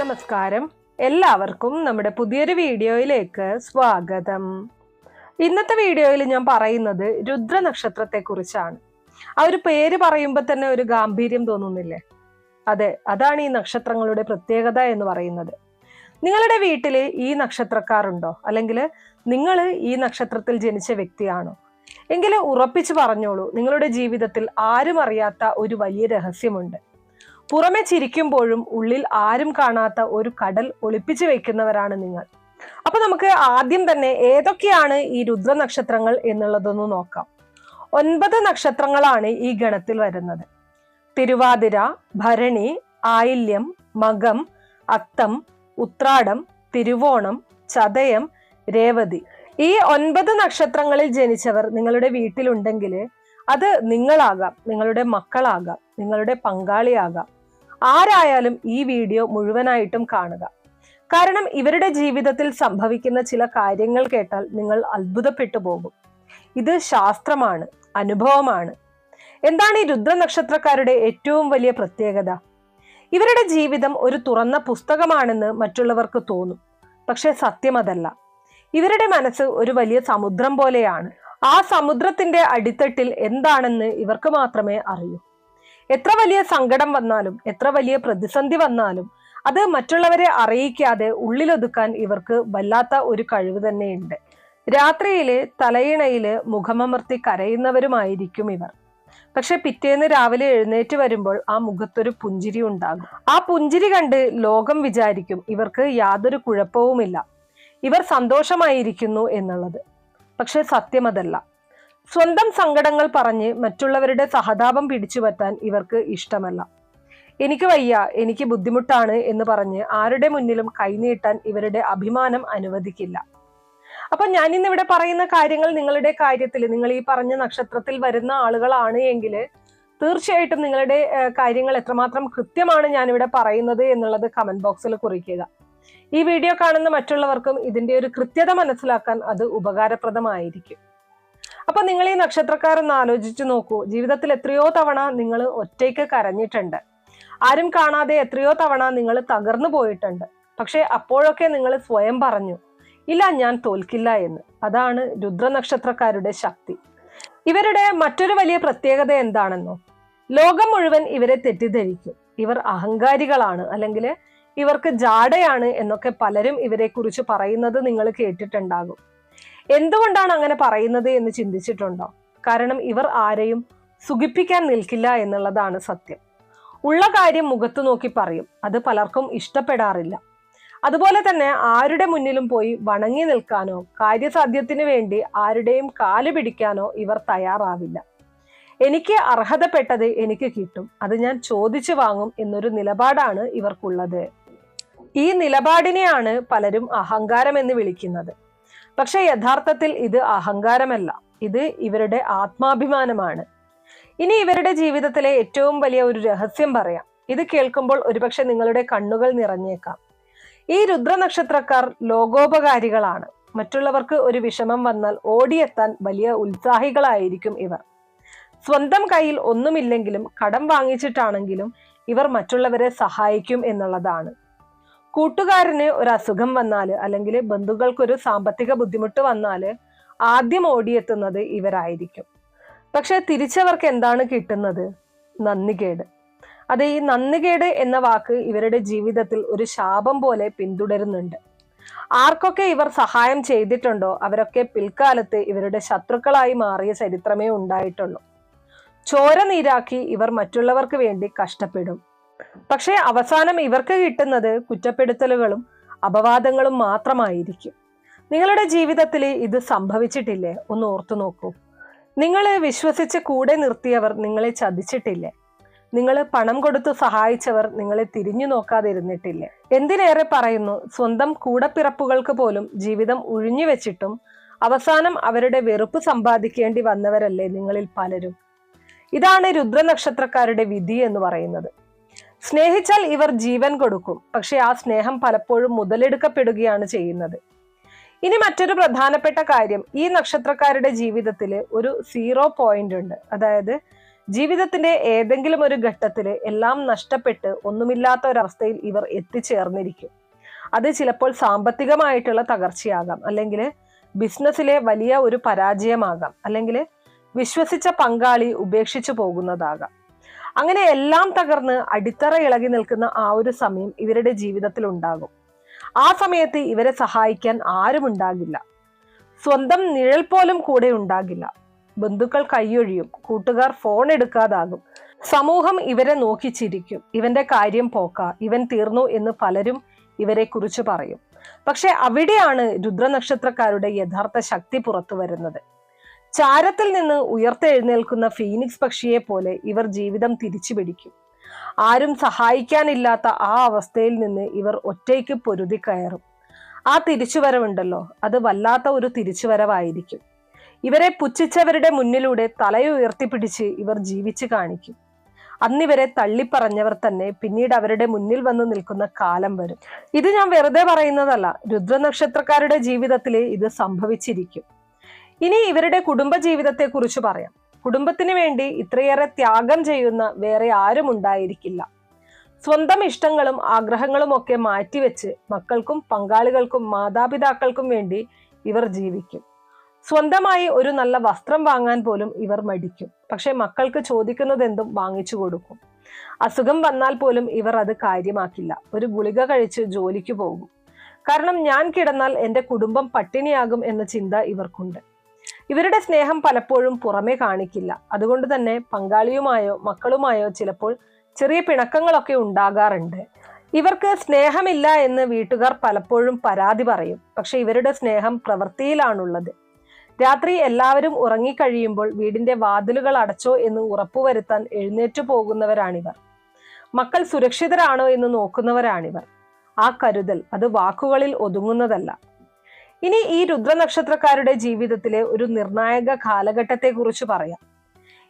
നമസ്കാരം. എല്ലാവർക്കും നമ്മുടെ പുതിയൊരു വീഡിയോയിലേക്ക് സ്വാഗതം. ഇന്നത്തെ വീഡിയോയിൽ ഞാൻ പറയുന്നത് രുദ്ര നക്ഷത്രത്തെ കുറിച്ചാണ് ആ ഒരു പേര് പറയുമ്പോൾ തന്നെ ഒരു ഗാംഭീര്യം തോന്നുന്നില്ലേ? അതെ അതാണ് ഈ നക്ഷത്രങ്ങളുടെ പ്രത്യേകത എന്ന് പറയുന്നത്. നിങ്ങളുടെ വീട്ടിൽ ഈ നക്ഷത്രക്കാരുണ്ടോ? അല്ലെങ്കിൽ നിങ്ങൾ ഈ നക്ഷത്രത്തിൽ ജനിച്ച വ്യക്തിയാണോ? എങ്കിൽ ഉറപ്പിച്ചു പറഞ്ഞോളൂ നിങ്ങളുടെ ജീവിതത്തിൽ ആരും അറിയാത്ത ഒരു വലിയ രഹസ്യമുണ്ട്. പുറമെ ചിരിക്കുമ്പോഴും ഉള്ളിൽ ആരും കാണാത്ത ഒരു കടൽ ഒളിപ്പിച്ചു വെക്കുന്നവരാണ് നിങ്ങൾ. അപ്പൊ നമുക്ക് ആദ്യം തന്നെ ഏതൊക്കെയാണ് ഈ രുദ്ര നക്ഷത്രങ്ങൾ എന്നുള്ളതൊന്ന് നോക്കാം. ഒൻപത് നക്ഷത്രങ്ങളാണ് ഈ ഗണത്തിൽ വരുന്നത്. തിരുവാതിര ഭരണി ആയില്യം മകം അത്തം ഉത്രാടം തിരുവോണം ചതയം രേവതി. ഈ ഒൻപത് നക്ഷത്രങ്ങളിൽ ജനിച്ചവർ നിങ്ങളുടെ വീട്ടിലുണ്ടെങ്കിൽ അത് നിങ്ങളാകാം നിങ്ങളുടെ മക്കളാകാം നിങ്ങളുടെ പങ്കാളിയാകാം. ആരായാലും ഈ വീഡിയോ മുഴുവനായിട്ടും കാണുക. കാരണം ഇവരുടെ ജീവിതത്തിൽ സംഭവിക്കുന്ന ചില കാര്യങ്ങൾ കേട്ടാൽ നിങ്ങൾ അത്ഭുതപ്പെട്ടു പോകും. ഇത് ശാസ്ത്രമാണ് അനുഭവമാണ്. എന്താണ് ഈ രുദ്ര നക്ഷത്രക്കാരുടെ ഏറ്റവും വലിയ പ്രത്യേകത? ഇവരുടെ ജീവിതം ഒരു തുറന്ന പുസ്തകമാണെന്ന് മറ്റുള്ളവർക്ക് തോന്നും. പക്ഷെ സത്യമതല്ല. ഇവരുടെ മനസ്സ് ഒരു വലിയ സമുദ്രം പോലെയാണ്. ആ സമുദ്രത്തിന്റെ അടിത്തട്ടിൽ എന്താണെന്ന് ഇവർക്ക് മാത്രമേ അറിയൂ. എത്ര വലിയ സങ്കടം വന്നാലും എത്ര വലിയ പ്രതിസന്ധി വന്നാലും അത് മറ്റുള്ളവരെ അറിയിക്കാതെ ഉള്ളിലൊതുക്കാൻ ഇവർക്ക് വല്ലാത്ത ഒരു കഴിവ് തന്നെയുണ്ട്. രാത്രിയിൽ തലയിണയിൽ മുഖമമർത്തി കരയുന്നവരുമായിരിക്കും ഇവർ. പക്ഷെ പിറ്റേന്ന് രാവിലെ എഴുന്നേറ്റ് വരുമ്പോൾ ആ മുഖത്തൊരു പുഞ്ചിരി ഉണ്ടാകും. ആ പുഞ്ചിരി കണ്ട് ലോകം വിചാരിക്കും ഇവർക്ക് യാതൊരു കുഴപ്പവുമില്ല. ഇവർ സന്തോഷമായിരിക്കുന്നു എന്നുള്ളത്. പക്ഷെ സത്യമതല്ല. സ്വന്തം സങ്കടങ്ങൾ പറഞ്ഞ് മറ്റുള്ളവരുടെ സഹതാപം പിടിച്ചു പറ്റാൻ ഇവർക്ക് ഇഷ്ടമല്ല. എനിക്ക് വയ്യ എനിക്ക് ബുദ്ധിമുട്ടാണ് എന്ന് പറഞ്ഞ് ആരുടെ മുന്നിലും കൈനീട്ടാൻ ഇവരുടെ അഭിമാനം അനുവദിക്കില്ല. അപ്പൊ ഇവിടെ പറയുന്ന കാര്യങ്ങൾ നിങ്ങളുടെ കാര്യത്തിൽ നിങ്ങൾ ഈ പറഞ്ഞ നക്ഷത്രത്തിൽ വരുന്ന ആളുകളാണ് എങ്കിൽ തീർച്ചയായിട്ടും നിങ്ങളുടെ കാര്യങ്ങൾ എത്രമാത്രം കൃത്യമാണ് ഞാനിവിടെ പറയുന്നത് എന്നുള്ളത് കമന്റ് ബോക്സിൽ കുറിക്കുക. ഈ വീഡിയോ കാണുന്ന മറ്റുള്ളവർക്കും ഇതിന്റെ ഒരു കൃത്യത മനസ്സിലാക്കാൻ അത് ഉപകാരപ്രദമായിരിക്കും. അപ്പൊ നിങ്ങൾ ഈ നക്ഷത്രക്കാരൊന്ന് ആലോചിച്ചു നോക്കൂ. ജീവിതത്തിൽ എത്രയോ തവണ നിങ്ങൾ ഒറ്റയ്ക്ക് കരഞ്ഞിട്ടുണ്ട്. ആരും കാണാതെ എത്രയോ തവണ നിങ്ങൾ തകർന്നു പോയിട്ടുണ്ട്. പക്ഷെ അപ്പോഴൊക്കെ നിങ്ങൾ സ്വയം പറഞ്ഞു ഇല്ല ഞാൻ തോൽക്കില്ല എന്ന്. അതാണ് രുദ്രനക്ഷത്രക്കാരുടെ ശക്തി. ഇവരുടെ മറ്റൊരു വലിയ പ്രത്യേകത എന്താണെന്നോ? ലോകം മുഴുവൻ ഇവരെ തെറ്റിദ്ധരിക്കും. ഇവർ അഹങ്കാരികളാണ് അല്ലെങ്കിൽ ഇവർക്ക് ജാടയാണ് എന്നൊക്കെ പലരും ഇവരെക്കുറിച്ച് പറയുന്നത് നിങ്ങൾ കേട്ടിട്ടുണ്ടാകും. എന്തുകൊണ്ടാണ് അങ്ങനെ പറയുന്നത് എന്ന് ചിന്തിച്ചിട്ടുണ്ടോ? കാരണം ഇവർ ആരെയും സുഖിപ്പിക്കാൻ നിൽക്കില്ല എന്നുള്ളതാണ് സത്യം. ഉള്ള കാര്യം മുഖത്തു നോക്കി പറയും. അത് പലർക്കും ഇഷ്ടപ്പെടാറില്ല. അതുപോലെ തന്നെ ആരുടെ മുന്നിലും പോയി വണങ്ങി നിൽക്കാനോ കാര്യസാധ്യത്തിന് വേണ്ടി ആരുടെയും കാൽ പിടിക്കാനോ ഇവർ തയ്യാറാവില്ല. എനിക്ക് അർഹതപ്പെട്ടത് എനിക്ക് കിട്ടും. അത് ഞാൻ ചോദിച്ചു വാങ്ങും എന്നൊരു നിലപാടാണ് ഇവർക്കുള്ളത്. ഈ നിലപാടിനെയാണ് പലരും അഹങ്കാരം എന്ന് വിളിക്കുന്നത്. പക്ഷെ യഥാർത്ഥത്തിൽ ഇത് അഹങ്കാരമല്ല. ഇത് ഇവരുടെ ആത്മാഭിമാനമാണ്. ഇനി ഇവരുടെ ജീവിതത്തിലെ ഏറ്റവും വലിയ ഒരു രഹസ്യം പറയാം. ഇത് കേൾക്കുമ്പോൾ ഒരുപക്ഷെ നിങ്ങളുടെ കണ്ണുകൾ നിറഞ്ഞേക്കാം. ഈ രുദ്ര നക്ഷത്രക്കാർ ലോകോപകാരികളാണ്. മറ്റുള്ളവർക്ക് ഒരു വിഷമം വന്നാൽ ഓടിയെത്താൻ വലിയ ഉത്സാഹികളായിരിക്കും ഇവർ. സ്വന്തം കയ്യിൽ ഒന്നുമില്ലെങ്കിലും കടം വാങ്ങിച്ചിട്ടാണെങ്കിലും ഇവർ മറ്റുള്ളവരെ സഹായിക്കും എന്നുള്ളതാണ്. കൂട്ടുകാരന് ഒരു അസുഖം വന്നാൽ അല്ലെങ്കിൽ ബന്ധുക്കൾക്കൊരു സാമ്പത്തിക ബുദ്ധിമുട്ട് വന്നാൽ ആദ്യം ഓടിയെത്തുന്നത് ഇവരായിരിക്കും. പക്ഷെ തിരിച്ചവർക്ക് എന്താണ് കിട്ടുന്നത്? നന്ദികേട്. അത് ഈ നന്ദികേട് എന്ന വാക്ക് ഇവരുടെ ജീവിതത്തിൽ ഒരു ശാപം പോലെ പിന്തുടരുന്നുണ്ട്. ആർക്കൊക്കെ ഇവർ സഹായം ചെയ്തിട്ടുണ്ടോ? അവരൊക്കെ പിൽക്കാലത്ത് ഇവരുടെ ശത്രുക്കളായി മാറിയ ചരിത്രമേ ഉണ്ടായിട്ടുള്ളൂ. ചോര നീരാക്കി ഇവർ മറ്റുള്ളവർക്ക് വേണ്ടി കഷ്ടപ്പെടും. പക്ഷേ അവസാനം ഇവർക്ക് കിട്ടുന്നത് കുറ്റപ്പെടുത്തലുകളും അപവാദങ്ങളും മാത്രമായിരിക്കും. നിങ്ങളുടെ ജീവിതത്തിൽ ഇത് സംഭവിച്ചിട്ടില്ലേ? ഒന്ന് ഓർത്തു നോക്കൂ. നിങ്ങളെ വിശ്വസിച്ച് കൂടെ നിർത്തിയവർ നിങ്ങളെ ചതിച്ചിട്ടില്ലേ? നിങ്ങൾ പണം കൊടുത്തു സഹായിച്ചവർ നിങ്ങളെ തിരിഞ്ഞു നോക്കാതിരുന്നിട്ടില്ലേ? എന്തിനേറെ പറയുന്നു? സ്വന്തം കൂടപ്പിറപ്പുകൾക്ക് പോലും ജീവിതം ഉഴിഞ്ഞു വെച്ചിട്ടും അവസാനം അവരുടെ വെറുപ്പ് സമ്പാദിക്കേണ്ടി വന്നവരല്ലേ നിങ്ങളിൽ പലരും? ഇതാണ് രുദ്രനക്ഷത്രക്കാരുടെ വിധി എന്ന് പറയുന്നത്. സ്നേഹിച്ചാൽ ഇവർ ജീവൻ കൊടുക്കും. പക്ഷെ ആ സ്നേഹം പലപ്പോഴും മുതലെടുക്കപ്പെടുകയാണ് ചെയ്യുന്നത്. ഇനി മറ്റൊരു പ്രധാനപ്പെട്ട കാര്യം ഈ നക്ഷത്രക്കാരുടെ ജീവിതത്തിൽ ഒരു സീറോ പോയിന്റ് ഉണ്ട്. അതായത് ജീവിതത്തിന്റെ ഏതെങ്കിലും ഒരു ഘട്ടത്തിൽ എല്ലാം നഷ്ടപ്പെട്ട് ഒന്നുമില്ലാത്ത ഒരവസ്ഥയിൽ ഇവർ എത്തിച്ചേർന്നിരിക്കും. അത് ചിലപ്പോൾ സാമ്പത്തികമായിട്ടുള്ള തകർച്ചയാകാം. അല്ലെങ്കിൽ ബിസിനസ്സിലെ വലിയ ഒരു പരാജയമാകാം. അല്ലെങ്കിൽ വിശ്വസിച്ച പങ്കാളി ഉപേക്ഷിച്ചു പോകുന്നതാകാം. അങ്ങനെ എല്ലാം തകർന്ന് അടിത്തറ ഇളകി നിൽക്കുന്ന ആ ഒരു സമയം ഇവരുടെ ജീവിതത്തിൽ ഉണ്ടാകും. ആ സമയത്ത് ഇവരെ സഹായിക്കാൻ ആരും ഉണ്ടാകില്ല. സ്വന്തം നിഴൽ പോലും കൂടെ ഉണ്ടാകില്ല. ബന്ധുക്കൾ കൈയൊഴിയും കൂട്ടുകാർ ഫോൺ എടുക്കാതാകും. സമൂഹം ഇവരെ നോക്കി ചിരിക്കും. ഇവന്റെ കാര്യം പോക്ക ഇവൻ തീർന്നു എന്ന് പലരും ഇവരെ കുറിച്ച് പറയും. പക്ഷെ അവിടെയാണ് രുദ്രനക്ഷത്രക്കാരുടെ യഥാർത്ഥ ശക്തി പുറത്തു വരുന്നത്. ചാരത്തിൽ നിന്ന് ഉയർത്തെഴുന്നേൽക്കുന്ന ഫീനിക്സ് പക്ഷിയെ പോലെ ഇവർ ജീവിതം തിരിച്ചു പിടിക്കും ആരും സഹായിക്കാനില്ലാത്ത ആ അവസ്ഥയിൽ നിന്ന് ഇവർ ഒറ്റയ്ക്ക് പൊരുതി കയറും. ആ തിരിച്ചുവരവുണ്ടല്ലോ അത് വല്ലാത്ത ഒരു തിരിച്ചുവരവായിരിക്കും. ഇവരെ പുച്ഛിച്ചവരുടെ മുന്നിലൂടെ തലയുയർത്തിപ്പിടിച്ച് ഇവർ ജീവിച്ചു കാണിക്കും. അന്നിവരെ തള്ളിപ്പറഞ്ഞവർ തന്നെ പിന്നീട് അവരുടെ മുന്നിൽ വന്ന് നിൽക്കുന്ന കാലം വരും. ഇത് ഞാൻ വെറുതെ പറയുന്നതല്ല രുദ്രനക്ഷത്രക്കാരുടെ ജീവിതത്തിൽ ഇത് സംഭവിച്ചിരിക്കും. ഇനി ഇവരുടെ കുടുംബ ജീവിതത്തെ കുറിച്ച് പറയാം. കുടുംബത്തിന് വേണ്ടി ഇത്രയേറെ ത്യാഗം ചെയ്യുന്ന വേറെ ആരും ഉണ്ടായിരിക്കില്ല. സ്വന്തം ഇഷ്ടങ്ങളും ആഗ്രഹങ്ങളും ഒക്കെ മാറ്റിവെച്ച് മക്കൾക്കും പങ്കാളികൾക്കും മാതാപിതാക്കൾക്കും വേണ്ടി ഇവർ ജീവിക്കും. സ്വന്തമായി ഒരു നല്ല വസ്ത്രം വാങ്ങാൻ പോലും ഇവർ മടിക്കും. പക്ഷെ മക്കൾക്ക് ചോദിക്കുന്നത് എന്തും വാങ്ങിച്ചു കൊടുക്കും. അസുഖം വന്നാൽ പോലും ഇവർ അത് കാര്യമാക്കില്ല. ഒരു ഗുളിക കഴിച്ച് ജോലിക്ക് പോകും. കാരണം ഞാൻ കിടന്നാൽ എന്റെ കുടുംബം പട്ടിണിയാകും എന്ന ചിന്ത ഇവർക്കുണ്ട്. ഇവരുടെ സ്നേഹം പലപ്പോഴും പുറമേ കാണിക്കില്ല. അതുകൊണ്ട് തന്നെ പങ്കാളിയുമായോ മക്കളുമായോ ചിലപ്പോൾ ചെറിയ പിണക്കങ്ങളൊക്കെ ഉണ്ടാകാറുണ്ട്. ഇവർക്ക് സ്നേഹമില്ല എന്ന് വീട്ടുകാർ പലപ്പോഴും പരാതി പറയും. പക്ഷെ ഇവരുടെ സ്നേഹം പ്രവൃത്തിയിലാണുള്ളത്. രാത്രി എല്ലാവരും ഉറങ്ങിക്കഴിയുമ്പോൾ വീടിന്റെ വാതിലുകൾ അടച്ചോ എന്ന് ഉറപ്പുവരുത്താൻ എഴുന്നേറ്റു പോകുന്നവരാണിവർ. മക്കൾ സുരക്ഷിതരാണോ എന്ന് നോക്കുന്നവരാണിവർ. ആ കരുതൽ അത് വാക്കുകളിൽ ഒതുങ്ങുന്നതല്ല. ഇനി ഈ രുദ്രനക്ഷത്രക്കാരുടെ ജീവിതത്തിലെ ഒരു നിർണായക കാലഘട്ടത്തെ കുറിച്ച് പറയാം.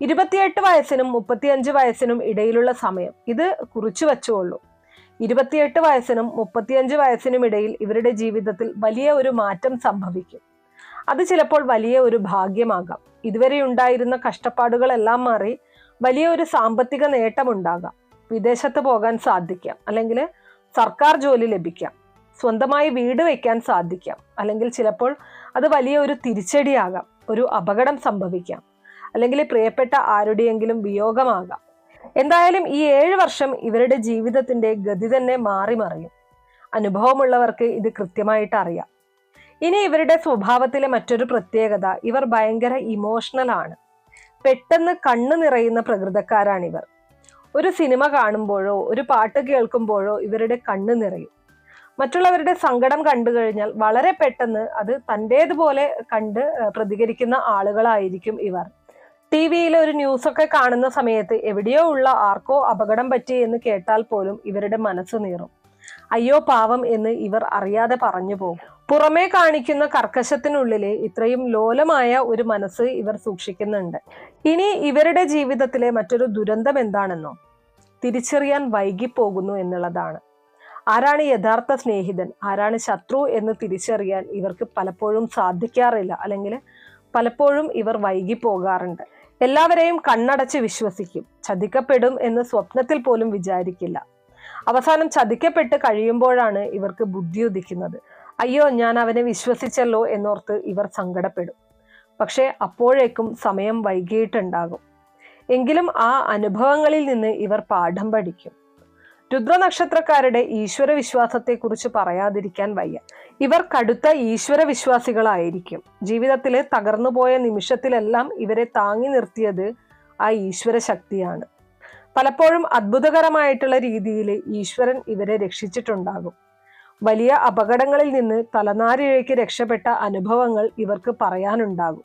ഇരുപത്തിയെട്ട് വയസ്സിനും മുപ്പത്തിയഞ്ച് വയസ്സിനും ഇടയിലുള്ള സമയം ഇത് കുറിച്ചു വച്ചുകൊള്ളൂ. ഇരുപത്തിയെട്ട് വയസ്സിനും മുപ്പത്തിയഞ്ച് വയസ്സിനും ഇടയിൽ ഇവരുടെ ജീവിതത്തിൽ വലിയ ഒരു മാറ്റം സംഭവിക്കും. അത് ചിലപ്പോൾ വലിയ ഒരു ഭാഗ്യമാകാം. ഇതുവരെ ഉണ്ടായിരുന്ന കഷ്ടപ്പാടുകളെല്ലാം മാറി വലിയ ഒരു സാമ്പത്തിക നേട്ടമുണ്ടാകാം. വിദേശത്ത് പോകാൻ സാധിക്കാം. അല്ലെങ്കിൽ സർക്കാർ ജോലി ലഭിക്കാം. സ്വന്തമായി വീട് വയ്ക്കാൻ സാധിക്കാം. അല്ലെങ്കിൽ ചിലപ്പോൾ അത് വലിയ ഒരു തിരിച്ചടിയാകാം. ഒരു അപകടം സംഭവിക്കാം. അല്ലെങ്കിൽ പ്രിയപ്പെട്ട ആരുടെയെങ്കിലും വിയോഗമാകാം. എന്തായാലും ഈ ഏഴ് വർഷം ഇവരുടെ ജീവിതത്തിന്റെ ഗതി തന്നെ മാറി മറിയും. അനുഭവമുള്ളവർക്ക് ഇത് കൃത്യമായിട്ട് അറിയാം. ഇനി ഇവരുടെ സ്വഭാവത്തിലെ മറ്റൊരു പ്രത്യേകത ഇവർ ഭയങ്കര ഇമോഷണൽ ആണ്. പെട്ടെന്ന് കണ്ണു നിറയുന്ന പ്രകൃതക്കാരാണിവർ. ഒരു സിനിമ കാണുമ്പോഴോ ഒരു പാട്ട് കേൾക്കുമ്പോഴോ ഇവരുടെ കണ്ണ് നിറയും. മറ്റുള്ളവരുടെ സങ്കടം കണ്ടു കഴിഞ്ഞാൽ വളരെ പെട്ടെന്ന് അത് തന്റേതുപോലെ കണ്ട് പ്രതികരിക്കുന്ന ആളുകളായിരിക്കും ഇവർ. ടി വിയിൽ ഒരു ന്യൂസൊക്കെ കാണുന്ന സമയത്ത് എവിടെയോ ഉള്ള ആർക്കോ അപകടം പറ്റി എന്ന് കേട്ടാൽ പോലും ഇവരുടെ മനസ്സ് നീറും. അയ്യോ പാവം എന്ന് ഇവർ അറിയാതെ പറഞ്ഞു പോകും. പുറമേ കാണിക്കുന്ന കർക്കശത്തിനുള്ളിലെ ഇത്രയും ലോലമായ ഒരു മനസ്സ് ഇവർ സൂക്ഷിക്കുന്നുണ്ട്. ഇനി ഇവരുടെ ജീവിതത്തിലെ മറ്റൊരു ദുരന്തം എന്താണെന്നോ? തിരിച്ചറിയാൻ വൈകിപ്പോകുന്നു എന്നുള്ളതാണ്. ആരാണ് യഥാർത്ഥ സ്നേഹിതൻ? ആരാണ് ശത്രു എന്ന് തിരിച്ചറിയാൻ ഇവർക്ക് പലപ്പോഴും സാധിക്കാറില്ല. അല്ലെങ്കിൽ പലപ്പോഴും ഇവർ വൈകി പോകാറുണ്ട്. എല്ലാവരെയും കണ്ണടച്ച് വിശ്വസിക്കും. ചതിക്കപ്പെടും എന്ന് സ്വപ്നത്തിൽ പോലും വിചാരിക്കില്ല. അവസാനം ചതിക്കപ്പെട്ട് കഴിയുമ്പോഴാണ് ഇവർക്ക് ബുദ്ധി ഉദിക്കുന്നത്. അയ്യോ ഞാൻ അവനെ വിശ്വസിച്ചല്ലോ എന്നോർത്ത് ഇവർ സങ്കടപ്പെടും. പക്ഷേ അപ്പോഴേക്കും സമയം വൈകിയിട്ടുണ്ടാകും. എങ്കിലും ആ അനുഭവങ്ങളിൽ നിന്ന് ഇവർ പാഠം പഠിക്കും. രുദ്രനക്ഷത്രക്കാരുടെ ഈശ്വര വിശ്വാസത്തെക്കുറിച്ച് പറയാതിരിക്കാൻ വയ്യ. ഇവർ കടുത്ത ഈശ്വര വിശ്വാസികളായിരിക്കും ജീവിതത്തിലെ തകർന്നുപോയ നിമിഷത്തിലെല്ലാം ഇവരെ താങ്ങി നിർത്തിയത് ആ ഈശ്വര ശക്തിയാണ് പലപ്പോഴും അത്ഭുതകരമായിട്ടുള്ള രീതിയിൽ ഈശ്വരൻ ഇവരെ രക്ഷിച്ചിട്ടുണ്ടാകും. വലിയ അപകടങ്ങളിൽ നിന്ന് തലനാരിഴയ്ക്ക് രക്ഷപ്പെട്ട അനുഭവങ്ങൾ ഇവർക്ക് പറയാനുണ്ടാകും.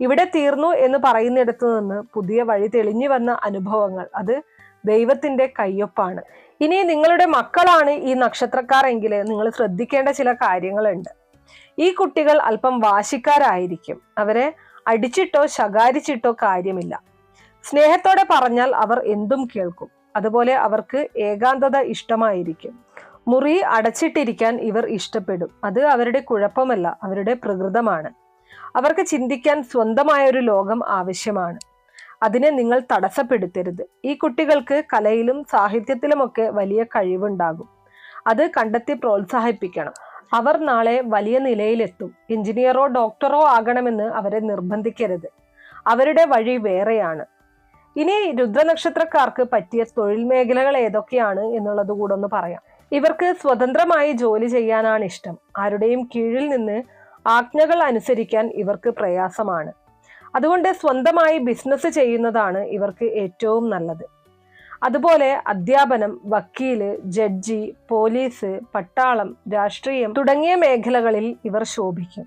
ഇവിടെ തീർന്നു എന്ന് പറയുന്നിടത്തു നിന്ന് പുതിയ വഴി തെളിഞ്ഞു വന്ന അനുഭവങ്ങൾ അത് ദൈവത്തിന്റെ കയ്യൊപ്പാണ്. ഇനി നിങ്ങളുടെ മക്കളാണ് ഈ നക്ഷത്രക്കാരെങ്കിൽ നിങ്ങൾ ശ്രദ്ധിക്കേണ്ട ചില കാര്യങ്ങളുണ്ട്. ഈ കുട്ടികൾ അല്പം വാശിക്കാരായിരിക്കും. അവരെ അടിച്ചിട്ടോ ശകാരിച്ചിട്ടോ കാര്യമില്ല. സ്നേഹത്തോടെ പറഞ്ഞാൽ അവർ എന്തും കേൾക്കും. അതുപോലെ അവർക്ക് ഏകാന്തത ഇഷ്ടമായിരിക്കും. മുറി അടച്ചിട്ടിരിക്കാൻ ഇവർ ഇഷ്ടപ്പെടും. അത് അവരുടെ കുഴപ്പമല്ല അവരുടെ പ്രകൃതമാണ്. അവർക്ക് ചിന്തിക്കാൻ സ്വന്തമായ ഒരു ലോകം ആവശ്യമാണ്. അതിനെ നിങ്ങൾ തടസ്സപ്പെടുത്തരുത്. ഈ കുട്ടികൾക്ക് കലയിലും സാഹിത്യത്തിലുമൊക്കെ വലിയ കഴിവുണ്ടാകും. അത് കണ്ടെത്തി പ്രോത്സാഹിപ്പിക്കണം. അവർ നാളെ വലിയ നിലയിലെത്തും. എഞ്ചിനീയറോ ഡോക്ടറോ ആകണമെന്ന് അവരെ നിർബന്ധിക്കരുത്. അവരുടെ വഴി വേറെയാണ്. ഇനി രുദ്രനക്ഷത്രക്കാർക്ക് പറ്റിയ തൊഴിൽ മേഖലകൾ ഏതൊക്കെയാണ് എന്നുള്ളത് കൂടെ ഒന്ന് പറയാം. ഇവർക്ക് സ്വതന്ത്രമായി ജോലി ചെയ്യാനാണ് ഇഷ്ടം. ആരുടെയും കീഴിൽ നിന്ന് ആജ്ഞകൾ അനുസരിക്കാൻ ഇവർക്ക് പ്രയാസമാണ്. അതുകൊണ്ട് സ്വന്തമായി ബിസിനസ് ചെയ്യുന്നതാണ് ഇവർക്ക് ഏറ്റവും നല്ലത്. അതുപോലെ അധ്യാപനം വക്കീൽ ജഡ്ജി പോലീസ് പട്ടാളം രാഷ്ട്രീയം തുടങ്ങിയ മേഖലകളിൽ ഇവർ ശോഭിക്കും.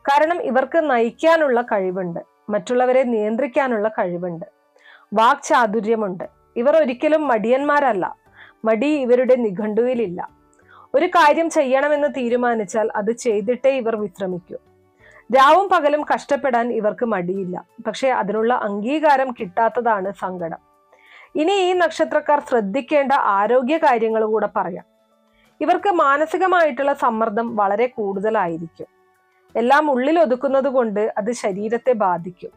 കാരണം ഇവർക്ക് നയിക്കാനുള്ള കഴിവുണ്ട്. മറ്റുള്ളവരെ നിയന്ത്രിക്കാനുള്ള കഴിവുണ്ട്. വാക്ചാതുര്യമുണ്ട് ഇവർ ഒരിക്കലും മടിയന്മാരല്ല. മടി ഇവരുടെ നിഘണ്ടുവിലില്ല. ഒരു കാര്യം ചെയ്യണമെന്ന് തീരുമാനിച്ചാൽ അത് ചെയ്തിട്ടേ ഇവർ വിശ്രമിക്കൂ. രാവും പകലും കഷ്ടപ്പെടാൻ ഇവർക്ക് മടിയില്ല. പക്ഷെ അതിനുള്ള അംഗീകാരം കിട്ടാത്തതാണ് സങ്കടം. ഇനി ഈ നക്ഷത്രക്കാർ ശ്രദ്ധിക്കേണ്ട ആരോഗ്യ കാര്യങ്ങൾ കൂടെ പറയാം. ഇവർക്ക് മാനസികമായിട്ടുള്ള സമ്മർദ്ദം വളരെ കൂടുതലായിരിക്കും. എല്ലാം ഉള്ളിൽ ഒതുക്കുന്നത് കൊണ്ട് അത് ശരീരത്തെ ബാധിക്കും.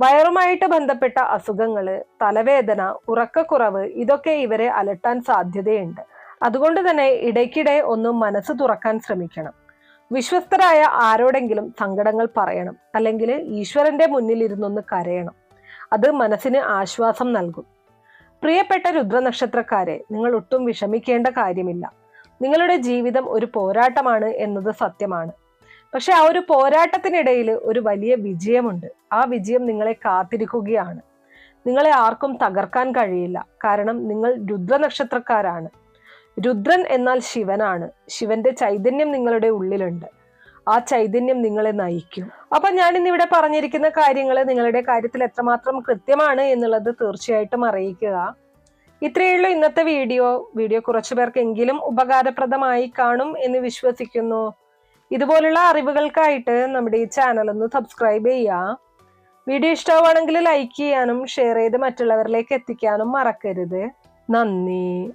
വയറുമായിട്ട് ബന്ധപ്പെട്ട അസുഖങ്ങൾ തലവേദന ഉറക്കക്കുറവ് ഇതൊക്കെ ഇവരെ അലട്ടാൻ സാധ്യതയുണ്ട്. അതുകൊണ്ട് തന്നെ ഇടയ്ക്കിടെ ഒന്ന് മനസ്സ് തുറക്കാൻ ശ്രമിക്കണം. വിശ്വസ്തരായ ആരോടെങ്കിലും സങ്കടങ്ങൾ പറയണം. അല്ലെങ്കിൽ ഈശ്വരന്റെ മുന്നിൽ ഇരുന്നൊന്ന് കരയണം. അത് മനസ്സിന് ആശ്വാസം നൽകും. പ്രിയപ്പെട്ട രുദ്രനക്ഷത്രക്കാരെ നിങ്ങൾ ഒട്ടും വിഷമിക്കേണ്ട കാര്യമില്ല. നിങ്ങളുടെ ജീവിതം ഒരു പോരാട്ടമാണ് എന്നത് സത്യമാണ്. പക്ഷെ ആ ഒരു പോരാട്ടത്തിനിടയിൽ ഒരു വലിയ വിജയമുണ്ട്. ആ വിജയം നിങ്ങളെ കാത്തിരിക്കുകയാണ്. നിങ്ങളെ ആർക്കും തകർക്കാൻ കഴിയില്ല. കാരണം നിങ്ങൾ രുദ്രനക്ഷത്രക്കാരാണ്. രുദ്രൻ എന്നാൽ ശിവനാണ്. ശിവന്റെ ചൈതന്യം നിങ്ങളുടെ ഉള്ളിലുണ്ട്. ആ ചൈതന്യം നിങ്ങളെ നയിക്കും. അപ്പൊ ഞാൻ ഇന്നിവിടെ പറഞ്ഞിരിക്കുന്ന കാര്യങ്ങൾ നിങ്ങളുടെ കാര്യത്തിൽ എത്രമാത്രം കൃത്യമാണ് എന്നുള്ളത് തീർച്ചയായിട്ടും അറിയിക്കുക. ഇത്രയുള്ള ഇന്നത്തെ വീഡിയോ. വീഡിയോ കുറച്ചു പേർക്കെങ്കിലും ഉപകാരപ്രദമായി കാണും എന്ന് വിശ്വസിക്കുന്നു. ഇതുപോലുള്ള അറിവുകൾക്കായിട്ട് നമ്മുടെ ഈ ചാനൽ ഒന്ന് സബ്സ്ക്രൈബ് ചെയ്യുക. വീഡിയോ ഇഷ്ടമാണെങ്കിൽ ലൈക്ക് ചെയ്യാനും ഷെയർ ചെയ്ത് മറ്റുള്ളവരിലേക്ക് എത്തിക്കാനും മറക്കരുത്. നന്ദി.